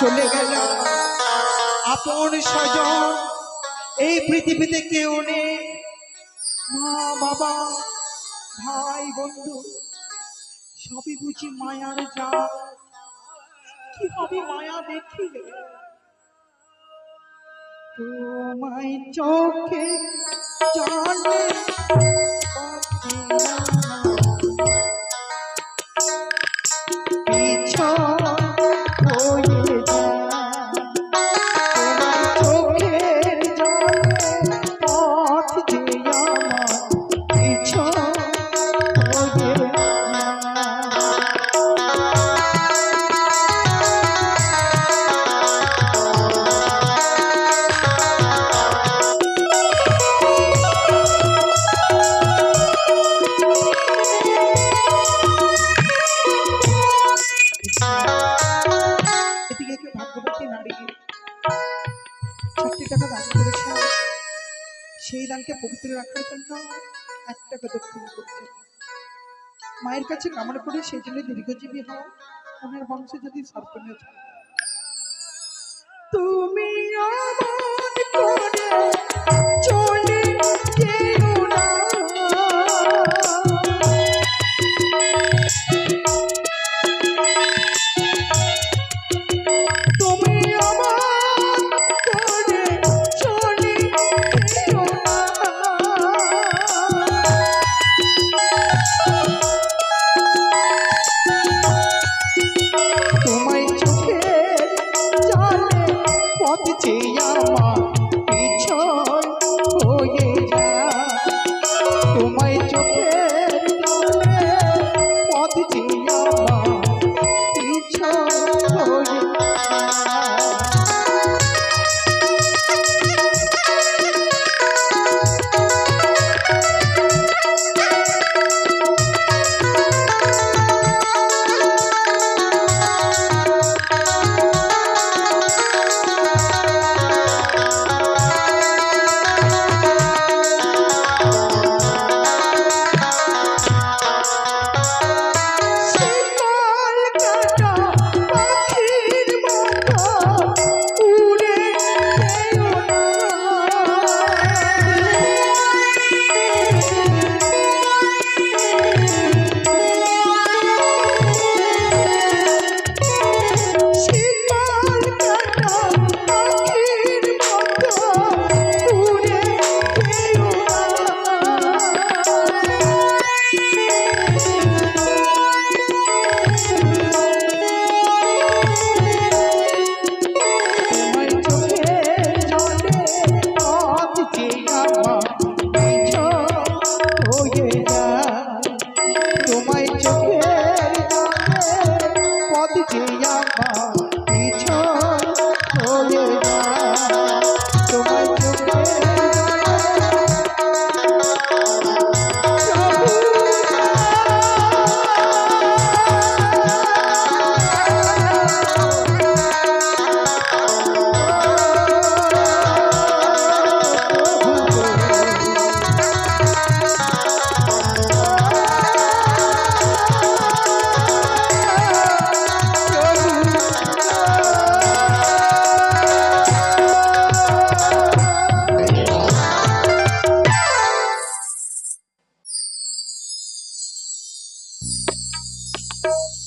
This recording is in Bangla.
চলে গেল। আপন স্বজন, এই পৃথিবীতে কেউ নেই। মা, বাবা, ভাই, বন্ধু, সবই বুঝি মায়ার যা কি হবে মায়া দেখিলে? তোমায় চোখে জানে সেই দানকে পবিত্র রাখার জন্য এক টাকা দক্ষিণ করছে। মায়ের কাছে কামনা করে সেই জন্য দীর্ঘজীবী হওয়া ওনার বংশে যদি সর্পণ্য 我们。you.